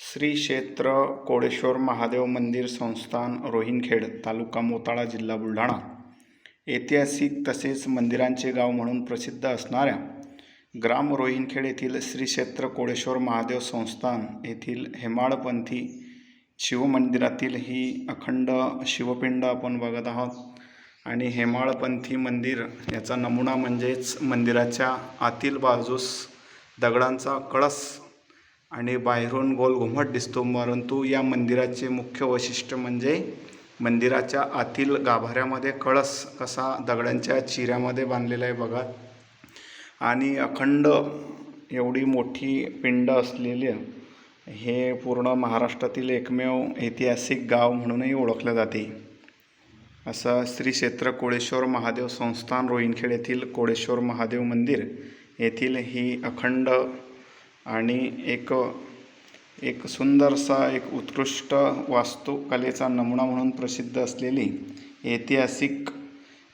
श्री क्षेत्र कोळेश्वर महादेव मंदिर संस्थान रोहिणखेड तालुका मोताळा जिल्हा बुलढाणा. ऐतिहासिक तसेच मंदिरांचे गाव म्हणून प्रसिद्ध असणाऱ्या ग्राम रोहिणखेड येथील श्री क्षेत्र कोळेश्वर महादेव संस्थान येथील हेमाळपंथी शिवमंदिरातील ही अखंड शिवपिंड आपण बघत आहोत. आणि हेमाळपंथी मंदिर याचा नमुना म्हणजेच मंदिराच्या आतील बाजूस दगडांचा कळस आणि बाहेरून गोल घुमट दिसतो परंतु या मंदिराचे मुख्य वैशिष्ट्य म्हणजे मंदिराच्या आतील गाभाऱ्यामध्ये कळस कसा दगडांच्या चिऱ्यामध्ये बांधलेला आहे बघा. आणि अखंड एवढी मोठी पिंड असलेले हे पूर्ण महाराष्ट्रातील एकमेव ऐतिहासिक गाव म्हणूनही ओळखले जाते. असं श्री क्षेत्र कोळेश्वर महादेव संस्थान रोहिणखेड येथील कोळेश्वर महादेव मंदिर येथील ही अखंड आणि एक एक सुंदरसा एक उत्कृष्ट वास्तुकलेचा नमुना म्हणून प्रसिद्ध असलेली ऐतिहासिक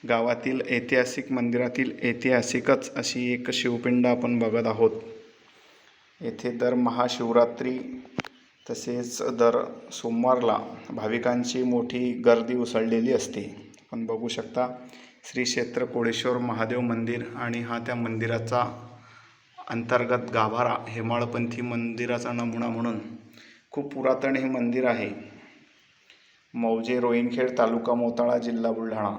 गावातील ऐतिहासिक मंदिरातील ऐतिहासिकच अशी एक शिवपिंड आपण बघत आहोत. येथे दर महाशिवरात्री तसेच दर सोमवारला भाविकांची मोठी गर्दी उसळलेली असते. आपण बघू शकता श्री क्षेत्र कोळेश्वर महादेव मंदिर आणि हा त्या मंदिराचा अंतर्गत गाभारा हेमाळपंथी मंदिराचा नमुना म्हणून खूप पुरातन हे मंदिर आहे. मौजे रोहिणखेड तालुका मोताळा जिल्हा बुलढाणा.